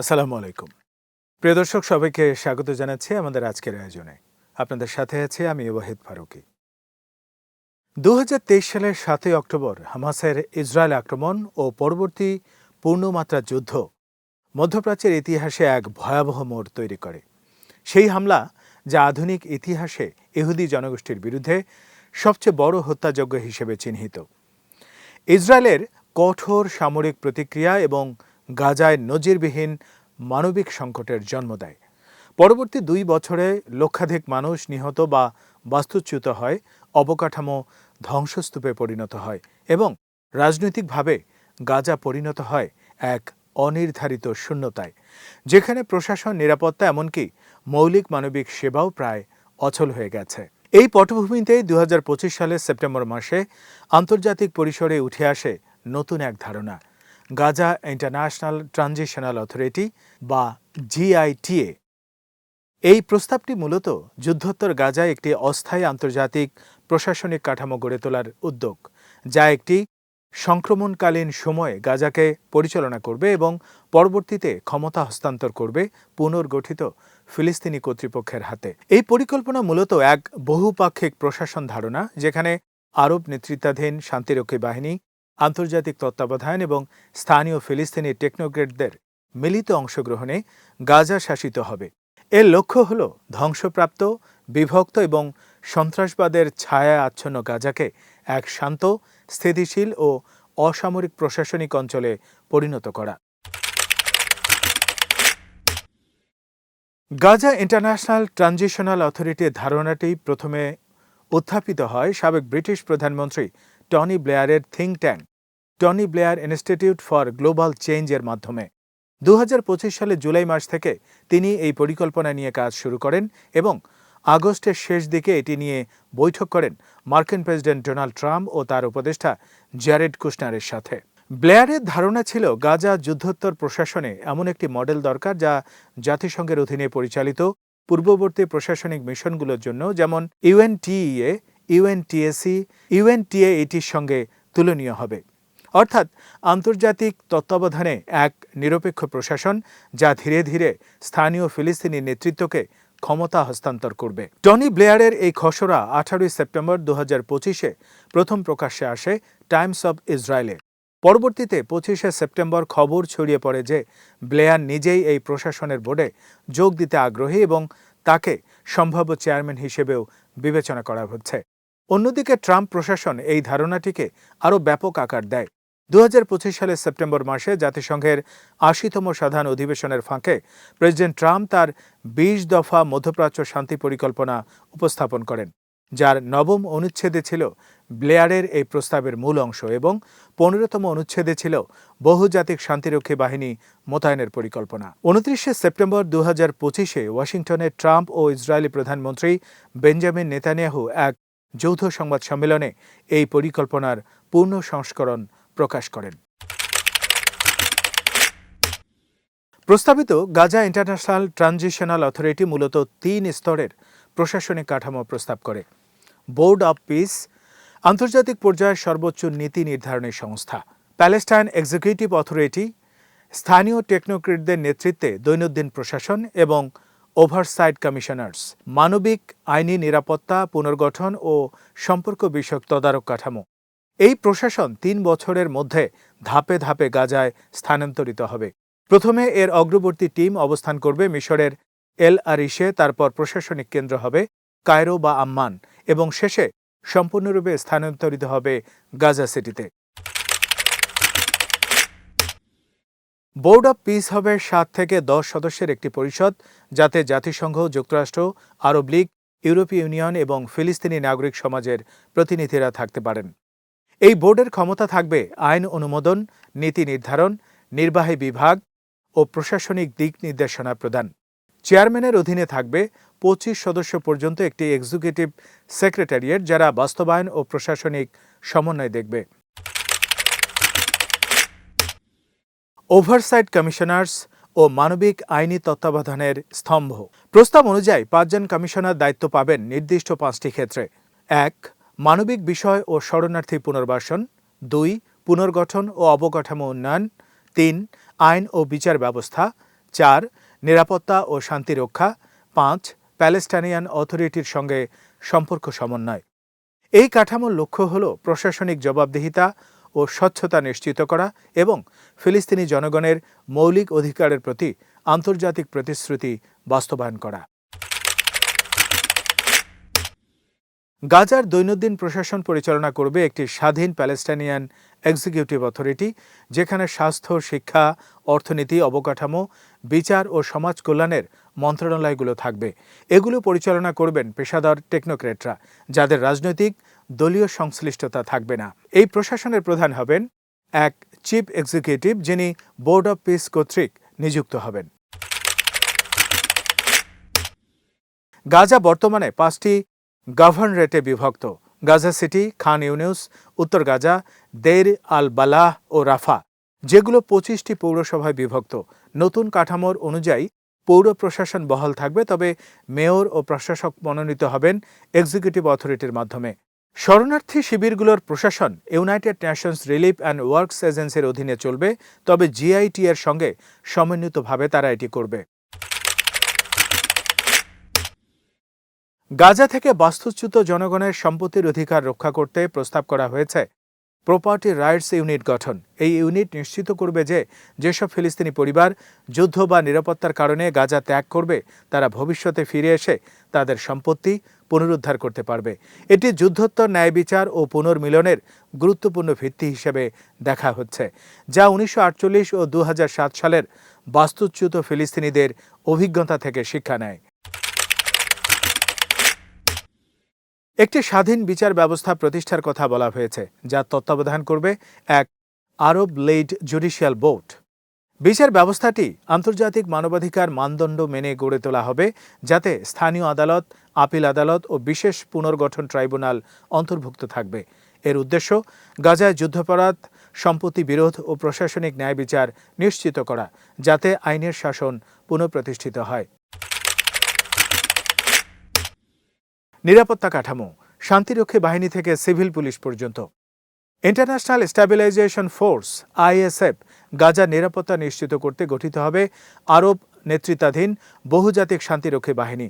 আসসালামু আলাইকুম। প্রিয় দর্শক, সবাইকে স্বাগত জানাচ্ছি আমাদের আজকের আয়োজনে। আপনাদের সাথে আছে আমি ওয়াহিদ ফারুকি। দু হাজার তেইশ সালের সাতই অক্টোবর হামাসের ইসরায়েল আক্রমণ ও পরবর্তী পূর্ণমাত্রা যুদ্ধ মধ্যপ্রাচ্যের ইতিহাসে এক ভয়াবহ মোড় তৈরি করে। সেই হামলা, যা আধুনিক ইতিহাসে ইহুদি জনগোষ্ঠীর বিরুদ্ধে সবচেয়ে বড় হত্যাযজ্ঞ হিসেবে চিহ্নিত। ইসরায়েলের কঠোর সামরিক প্রতিক্রিয়া এবং গাজায় নজিরবিহীন মানবিক সংকটের জন্ম দেয়। পরবর্তী দুই বছরে লক্ষাধিক মানুষ নিহত বা বাস্তুচ্যুত হয়, অবকাঠামো ধ্বংসস্তূপে পরিণত হয় এবং রাজনৈতিকভাবে গাজা পরিণত হয় এক অনির্ধারিত শূন্যতায়, যেখানে প্রশাসন নিরাপত্তা এমনকি মৌলিক মানবিক সেবাও প্রায় অচল হয়ে গেছে। এই পটভূমিতে দুহাজার পঁচিশ সালের সেপ্টেম্বর মাসে আন্তর্জাতিক পরিসরে উঠে আসে নতুন এক ধারণা। গাজা ইন্টারন্যাশনাল ট্রানজিশনাল অথরিটি বা জিআইটিএ। এই প্রস্তাবটি মূলত যুদ্ধোত্তর গাজায় একটি অস্থায়ী আন্তর্জাতিক প্রশাসনিক কাঠামো গড়ে তোলার উদ্যোগ, যা একটি সংক্রমণকালীন সময়ে গাজাকে পরিচালনা করবে এবং পরবর্তীতে ক্ষমতা হস্তান্তর করবে পুনর্গঠিত ফিলিস্তিনি কর্তৃপক্ষের হাতে। এই পরিকল্পনা মূলত এক বহুপাক্ষিক প্রশাসন ধারণা, যেখানে আরব নেতৃত্বাধীন শান্তিরক্ষী বাহিনী আন্তর্জাতিক তত্ত্বাবধান এবং স্থানীয় ফিলিস্তিনি টেকনোক্রেটদের মিলিত অংশগ্রহণে গাজা শাসিত হবে। এর লক্ষ্য হল ধ্বংসপ্রাপ্ত, বিভক্ত এবং সন্ত্রাসবাদের ছায়া আচ্ছন্ন গাজাকে এক শান্ত, স্থিতিশীল ও অসামরিক প্রশাসনিক অঞ্চলে পরিণত করা। গাজা ইন্টারন্যাশনাল ট্রানজিশনাল অথরিটির ধারণাটি প্রথমে উত্থাপিত হয় সাবেক ব্রিটিশ প্রধানমন্ত্রী Tony ব্লেয়ারের think tank. Tony Blair institute for global চেঞ্জের মাধ্যমে। দু হাজার পঁচিশ সালে জুলাই মাস থেকে তিনি এই পরিকল্পনা নিয়ে কাজ শুরু করেন এবং আগস্টের শেষ দিকে এটি নিয়ে বৈঠক করেন মার্কিন প্রেসিডেন্ট ডোনাল্ড ট্রাম্প ও তার উপদেষ্টা জ্যারেড কুশনারের সাথে। ব্লেয়ারের ধারণা ছিল গাজা যুদ্ধোত্তর প্রশাসনে এমন একটি মডেল দরকার যা জাতিসংঘের অধীনে পরিচালিত পূর্ববর্তী প্রশাসনিক মিশনগুলোর জন্য যেমন ইউএনটিইএ ইউএনটিএসি ইউএনটিএ এটির সঙ্গে তুলনীয় হবে। অর্থাৎ আন্তর্জাতিক তত্ত্বাবধানে এক নিরপেক্ষ প্রশাসন যা ধীরে ধীরে স্থানীয় ফিলিস্তিনি নেতৃত্বকে ক্ষমতা হস্তান্তর করবে। টনি ব্লেয়ারের এই খসড়া আঠারোই সেপ্টেম্বর দু হাজার পঁচিশে প্রথম প্রকাশ্যে আসে টাইমস অব ইসরায়েলে। পরবর্তীতে পঁচিশে সেপ্টেম্বর খবর ছড়িয়ে পড়ে যে ব্লেয়ার নিজেই এই প্রশাসনের বোর্ডে যোগ দিতে আগ্রহী এবং তাকে সম্ভাব্য চেয়ারম্যান হিসেবেও বিবেচনা করা হচ্ছে। অন্যদিকে ট্রাম্প প্রশাসন এই ধারণাটিকে আরও ব্যাপক আকার দেয়। দু হাজার পঁচিশ সালের সেপ্টেম্বর মাসে জাতিসংঘের আশিতম সাধারণ অধিবেশনের ফাঁকে প্রেসিডেন্ট ট্রাম্প তার বিশ দফা মধ্যপ্রাচ্য শান্তি পরিকল্পনা উপস্থাপন করেন, যার নবম অনুচ্ছেদে ছিল ব্লেয়ারের এই প্রস্তাবের মূল অংশ এবং পনেরোতম অনুচ্ছেদে ছিল বহুজাতিক শান্তিরক্ষী বাহিনী মোতায়েনের পরিকল্পনা। উনত্রিশে সেপ্টেম্বর দু হাজার পঁচিশে ওয়াশিংটনে ট্রাম্প ও ইসরায়েলি প্রধানমন্ত্রী বেঞ্জামিন নেতানিয়াহু এক যৌথ সংবাদ সম্মেলনে এই পরিকল্পনার পূর্ণ সংস্করণ প্রকাশ করেন। প্রস্তাবিত গাজা ইন্টারন্যাশনাল ট্রানজিশনাল অথরিটি মূলত তিন স্তরের প্রশাসনিক কাঠামো প্রস্তাব করে। বোর্ড অব পিস, আন্তর্জাতিক পর্যায়ের সর্বোচ্চ নীতি নির্ধারণী সংস্থা। প্যালেস্টাইন এক্সিকিউটিভ অথরিটি, স্থানীয় টেকনোক্রেটদের নেতৃত্বে দৈনন্দিন প্রশাসন এবং ওভারসাইট কমিশনার্স। মানবিক, আইনি নিরাপত্তা, পুনর্গঠন ও সম্পর্ক বিষয়ক তদারক কাঠামো। এই প্রশাসন তিন বছরের মধ্যে ধাপে ধাপে গাজায় স্থানান্তরিত হবে। প্রথমে এর অগ্রবর্তী টিম অবস্থান করবে মিশরের এল আরিশে, তারপর প্রশাসনিক কেন্দ্র হবে কায়রো বা আম্মান এবং শেষে সম্পূর্ণরূপে স্থানান্তরিত হবে গাজা সিটিতে। বোর্ড অব পিস হবে সাত থেকে দশ সদস্যের একটি পরিষদ, যাতে জাতিসংঘ, যুক্তরাষ্ট্র, আরব লীগ, ইউরোপীয় ইউনিয়ন এবং ফিলিস্তিনি নাগরিক সমাজের প্রতিনিধিরা থাকতে পারেন। এই বোর্ডের ক্ষমতা থাকবে আইন অনুমোদন, নীতি নির্ধারণ, নির্বাহী বিভাগ ও প্রশাসনিক দিক নির্দেশনা প্রদান। চেয়ারম্যানের অধীনে থাকবে পঁচিশ সদস্য পর্যন্ত একটি এক্সিকিউটিভ সেক্রেটারিয়েট যারা বাস্তবায়ন ও প্রশাসনিক সমন্বয় দেখবে। ওভারসাইট কমিশনার্স ও মানবিক আইনি তত্ত্বাবধানের স্তম্ভ। প্রস্তাব অনুযায়ী পাঁচজন কমিশনার দায়িত্ব পাবেন নির্দিষ্ট পাঁচটি ক্ষেত্রে। এক মানবিক বিষয় ও শরণার্থী পুনর্বাসন, দুই, পুনর্গঠন ও অবকাঠামো উন্নয়ন, তিন, আইন ও বিচার ব্যবস্থা, চার, নিরাপত্তা ও শান্তি রক্ষা, পাঁচ, প্যালেস্টাইনিয়ান অথরিটির সঙ্গে সম্পর্ক সমন্বয়। এই কাঠামোর লক্ষ্য হল প্রশাসনিক জবাবদিহিতা ও স্বচ্ছতা নিশ্চিত করা এবং ফিলিস্তিনি জনগণের মৌলিক অধিকারের প্রতি আন্তর্জাতিক প্রতিশ্রুতি বাস্তবায়ন করা। গাজার দৈনন্দিন প্রশাসন পরিচালনা করবে একটি স্বাধীন প্যালেস্টাইনিয়ান এক্সিকিউটিভ অথরিটি, যেখানে স্বাস্থ্য, শিক্ষা, অর্থনীতি, অবকাঠামো, বিচার ও সমাজ কল্যাণের মন্ত্রণালয়গুলো থাকবে। এগুলো পরিচালনা করবেন পেশাদার টেকনোক্রেটরা, যাদের রাজনৈতিক দলীয় সংশ্লিষ্টতা থাকবে না। এই প্রশাসনের প্রধান হবেন এক চিফ এক্সিকিউটিভ, যিনি বোর্ড অব পিস কর্তৃক নিযুক্ত হবেন। গাজা বর্তমানে পাঁচটি গভর্নরেটে বিভক্ত। গাজা সিটি, খান ইউনিউস, উত্তর গাজা দের আল বালাহ ও রাফা, যেগুলো পঁচিশটি পৌরসভায় বিভক্ত। নতুন কাঠামোর অনুযায়ী পৌর প্রশাসন বহাল থাকবে, তবে মেয়র ও প্রশাসক মনোনীত হবেন এক্সিকিউটিভ অথরিটির মাধ্যমে। শরণার্থী শিবিরগুলোর প্রশাসন United Nations relief and works এজেন্সির অধীনে চলবে, তবে জিআইটি এর সঙ্গে সমন্বিতভাবে তারা এটি করবে। গাজা থেকে বাস্তুচ্যুত জনগণের সম্পত্তির অধিকার রক্ষা করতে প্রস্তাব করা হয়েছে। প্রপার্টি রাইটস ইউনিট গঠন। এই ইউনিট নিশ্চিত করবে যে, যেসব ফিলিস্তিনি পরিবার যুদ্ধ বা নিরাপত্তার কারণে গাজা ত্যাগ করবে, তারা ভবিষ্যতে ফিরে এসে তাদের সম্পত্তি পুনরুদ্ধার করতে পারবে। এটি যুদ্ধোত্তর ন্যায় বিচার ও পুনর্মিলনের গুরুত্বপূর্ণ ভিত্তি হিসেবে দেখা হচ্ছে, যা উনিশশো আটচল্লিশ ও দু হাজার সাত সালের বাস্তুচ্যুত ফিলিস্তিনিদের অভিজ্ঞতা থেকে শিক্ষা নেয়। একটি স্বাধীন বিচার ব্যবস্থা প্রতিষ্ঠার কথা বলা হয়েছে, যা তত্ত্বাবধান করবে এক আরব লেড জুডিশিয়াল বোর্ড বিচার ব্যবস্থাটি আন্তর্জাতিক মানবাধিকার মানদণ্ড মেনে গড়ে তোলা হবে, যাতে স্থানীয় আদালত, আপিল আদালত ও বিশেষ পুনর্গঠন ট্রাইব্যুনাল অন্তর্ভুক্ত থাকবে। এর উদ্দেশ্য, গাজায় যুদ্ধাপরাধ, সম্পত্তি বিরোধ ও প্রশাসনিক ন্যায় বিচার নিশ্চিত করা, যাতে আইনের শাসন পুনঃপ্রতিষ্ঠিত হয়। নিরাপত্তা কাঠামো, শান্তিরক্ষী বাহিনী থেকে সিভিল পুলিশ পর্যন্ত। International stabilisation force, ISF, Gaza নিরাপত্তা নিশ্চিত করতে গঠিত হবে আরব নেতৃত্বাধীন বহুজাতিক শান্তিরক্ষী বাহিনী।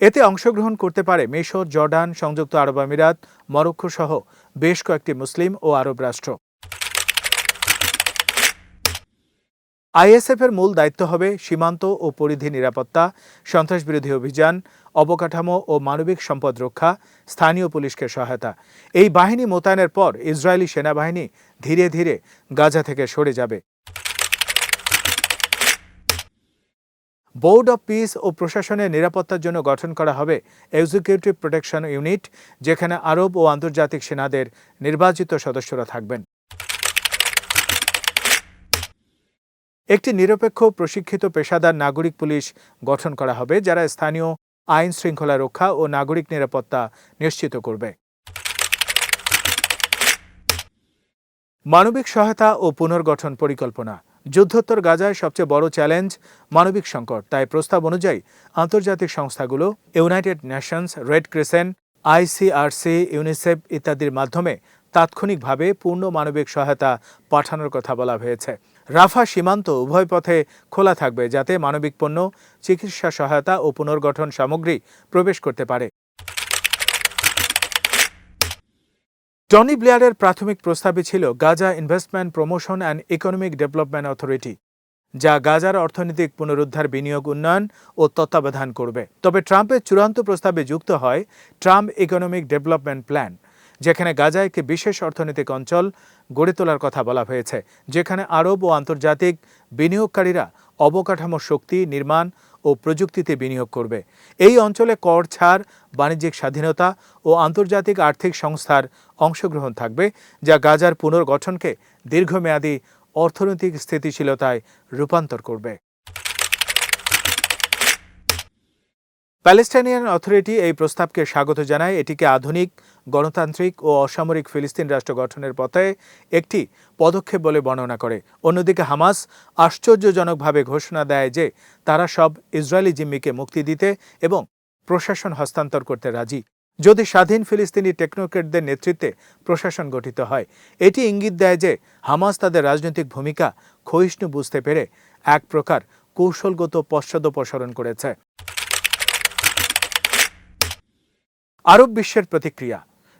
এতে অংশগ্রহণ করতে পারে মিশর, জর্ডান, সংযুক্ত আরব আমিরাত, মরক্কো সহ বেশ কয়েকটি মুসলিম ও আরব রাষ্ট্র। আইএসএফ এর মূল দায়িত্ব হবে সীমান্ত ও পরিধি নিরাপত্তা, সন্ত্রাসবিরোধী অভিযান অবকাঠামো ও মানবিক সম্পদ রক্ষা, স্থানীয় পুলিশকে সহায়তা। এই বাহিনী মোতায়েনের পর ইসরায়েলি সেনাবাহিনী ধীরে ধীরে গাজা থেকে সরে যাবে। বোর্ড অব পিস ও প্রশাসনের নিরাপত্তার জন্য গঠন করা হবে এক্সিকিউটিভ প্রোটেকশন ইউনিট যেখানে আরব ও আন্তর্জাতিক সেনাদের নির্বাচিত সদস্যরা থাকবেন। একটি নিরপেক্ষ, প্রশিক্ষিত, পেশাদার নাগরিক পুলিশ গঠন করা হবে, যারা স্থানীয় আইন শৃঙ্খলা রক্ষা ও নাগরিক নিরাপত্তা নিশ্চিত করবে। মানবিক সহায়তা ও পুনর্গঠন পরিকল্পনা। যুদ্ধোত্তর গাজায় সবচেয়ে বড় চ্যালেঞ্জ মানবিক সংকট। তাই প্রস্তাব অনুযায়ী আন্তর্জাতিক সংস্থাগুলো United Nations, red crescent, ICRC, UNICEF ইত্যাদির মাধ্যমে তাৎক্ষণিকভাবে পূর্ণ মানবিক সহায়তা পাঠানোর কথা বলা হয়েছে। রাফা সীমান্ত উভয় পথে খোলা থাকবে যাতে মানবিক পণ্য, চিকিৎসা সহায়তা ও পুনর্গঠন সামগ্রী প্রবেশ করতে পারে। টনি ব্লেয়ারের প্রাথমিক প্রস্তাবে ছিল Gaza investment promotion and economic development authority, যা গাজার অর্থনৈতিক পুনরুদ্ধার, বিনিয়োগ, উন্নয়ন ও তত্ত্বাবধান করবে। তবে ট্রাম্পের চূড়ান্ত প্রস্তাবে যুক্ত হয় ট্রাম্প ইকোনমিক ডেভেলপমেন্ট প্ল্যান। যেখানে গাজা একটি বিশেষ অর্থনৈতিক অঞ্চল গড়ে তোলার কথা বলা হয়েছে, যেখানে আরব ও আন্তর্জাতিক বিনিয়োগকারীরা অবকাঠামো শক্তি, নির্মাণ ও প্রযুক্তিতে বিনিয়োগ করবে। এই অঞ্চলে কর ছাড়, বাণিজ্যিক স্বাধীনতা ও আন্তর্জাতিক আর্থিক সংস্থার অংশগ্রহণ থাকবে, যা গাজার পুনর্গঠনকে দীর্ঘমেয়াদী অর্থনৈতিক স্থিতিশীলতায় রূপান্তর করবে। প্যালেস্টাইনিয়ান অথরিটি এই প্রস্তাবকে স্বাগত জানায়। এটিকে আধুনিক, গণতান্ত্রিক ও অসামরিক ফিলিস্তিন রাষ্ট্র গঠনের পথে একটি পদক্ষেপ বলে বর্ণনা করে। অন্যদিকে হামাস আশ্চর্যজনকভাবে ঘোষণা দেয় যে তারা সব ইসরায়েলি জিম্মিকে মুক্তি দিতে এবং প্রশাসন হস্তান্তর করতে রাজি। যদি স্বাধীন ফিলিস্তিনি টেকনোক্রেটদের নেতৃত্বে প্রশাসন গঠিত হয়, এটি ইঙ্গিত দেয় যে হামাস তাদের রাজনৈতিক ভূমিকা ক্ষয়িষ্ণু বুঝতে পেরে এক প্রকার কৌশলগত পশ্চাদপসরণ করেছে। আরব বিশ্বের প্রতিক্রিয়া।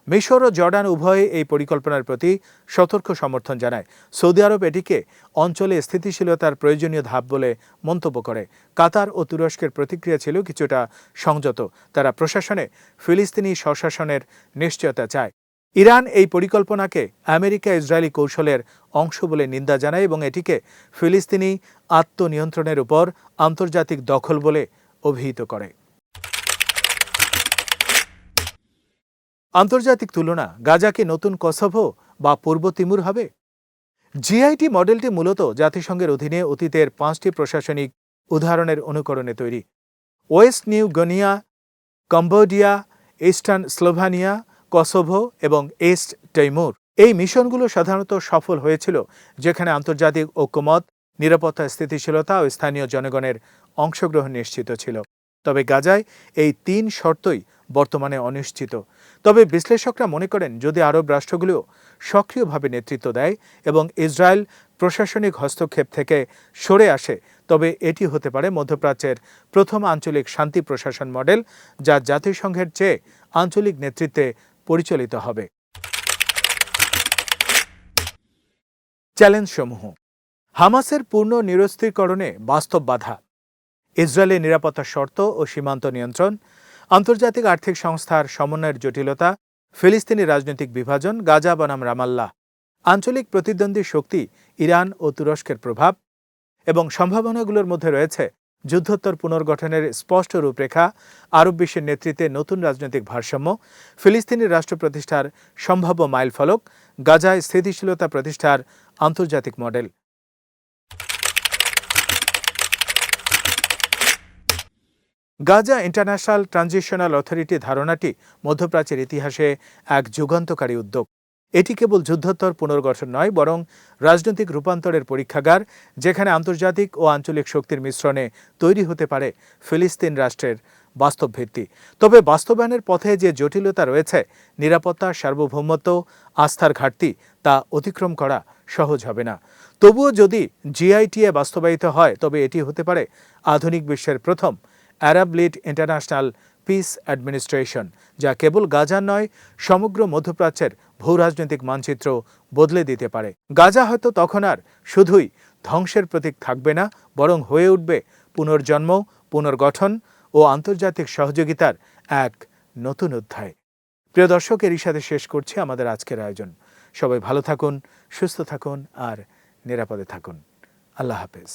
মিশর ও জর্ডান উভয়ে এই পরিকল্পনার প্রতি সতর্ক সমর্থন জানায়। সৌদি আরব এটিকে অঞ্চলে স্থিতিশীলতার প্রয়োজনীয় ধাপ বলে মন্তব্য করে। কাতার ও তুরস্কের প্রতিক্রিয়া ছিল কিছুটা সংযত। তারা প্রশাসনে ফিলিস্তিনি স্বশাসনের নিশ্চয়তা চায়। ইরান এই পরিকল্পনাকে আমেরিকা ইসরায়েলি কৌশলের অংশ বলে নিন্দা জানায় এবং এটিকে ফিলিস্তিনি আত্মনিয়ন্ত্রণের উপর আন্তর্জাতিক দখল বলে অভিহিত করে। আন্তর্জাতিক তুলনা গাজাকে নতুন কসোভো বা পূর্ব তিমুর হবে? জিআইটি মডেলটি মূলত জাতিসংঘের অধীনে অতীতের পাঁচটি প্রশাসনিক উদাহরণের অনুকরণে তৈরি। West New Guinea, Cambodia, eastern Slavonia, Kosovo এবং ইস্ট টৈমুর এই মিশনগুলো সাধারণত সফল হয়েছিল, যেখানে আন্তর্জাতিক ঐক্যমত, নিরাপত্তা, স্থিতিশীলতা ও স্থানীয় জনগণের অংশগ্রহণ নিশ্চিত ছিল। তবে গাজায় এই তিন শর্তই বর্তমানে অনিশ্চিত। তবে বিশ্লেষকরা মনে করেন, যদি আরব রাষ্ট্রগুলো সক্রিয়ভাবে নেতৃত্ব দেয় এবং ইসরায়েল প্রশাসনিক হস্তক্ষেপ থেকে সরে আসে, তবে এটি হতে পারে মধ্যপ্রাচ্যের প্রথম আঞ্চলিক শান্তি প্রশাসন মডেল, যা জাতিসংঘের চেয়ে আঞ্চলিক নেতৃত্বে পরিচালিত হবে। চ্যালেঞ্জসমূহ। হামাসের পূর্ণ নিরস্ত্রীকরণে বাস্তব বাধা। ইসরায়েলের নিরাপত্তা শর্ত ও সীমান্ত নিয়ন্ত্রণ, আন্তর্জাতিক আর্থিক সংস্থার সমন্বয়ের জটিলতা, ফিলিস্তিনি রাজনৈতিক বিভাজন, গাজা বনাম রামাল্লাহ, আঞ্চলিক প্রতিদ্বন্দ্বী শক্তি ইরান ও তুরস্কের প্রভাব এবং সম্ভাবনাগুলোর মধ্যে রয়েছে যুদ্ধোত্তর পুনর্গঠনের স্পষ্ট রূপরেখা, আরব বিশ্বের নেতৃত্বে নতুন রাজনৈতিক ভারসাম্য, ফিলিস্তিনি রাষ্ট্র প্রতিষ্ঠার সম্ভাব্য মাইলফলক, গাজায় স্থিতিশীলতা প্রতিষ্ঠার আন্তর্জাতিক model. Gaza international transitional authority ধারণাটি মধ্যপ্রাচ্যের ইতিহাসে এক যুগান্তকারী উদ্যোগ। এটি কেবল যুদ্ধোত্তর পুনর্গঠন নয়, বরং রাজনৈতিক রূপান্তরের পরীক্ষাগার, যেখানে আন্তর্জাতিক ও আঞ্চলিক শক্তির মিশ্রণে তৈরি হতে পারে ফিলিস্তিন রাষ্ট্রের বাস্তব ভিত্তি। তবে বাস্তবায়নের পথে যে জটিলতা রয়েছে, নিরাপত্তা, সার্বভৌমত্ব, আস্থার ঘাটতি, তা অতিক্রম করা সহজ হবে না। তবুও যদি জিআইটিএ বাস্তবায়িত হয়, তবে এটি হতে পারে আধুনিক বিশ্বের প্রথম Arab led international peace administration যা কেবল গাজা নয়, সমগ্র মধ্যপ্রাচ্যের ভূরাজনৈতিক মানচিত্র বদলে দিতে পারে। গাজা হয়তো তখন আর শুধুই ধ্বংসের প্রতীক থাকবে না, বরং হয়ে উঠবে পুনর্জন্ম, পুনর্গঠন ও আন্তর্জাতিক সহযোগিতার এক নতুন অধ্যায়। প্রিয় দর্শক, এরই সাথে শেষ করছি আমাদের আজকের আয়োজন। সবাই ভালো থাকুন, সুস্থ থাকুন আর নিরাপদে থাকুন। আল্লাহ হাফেজ।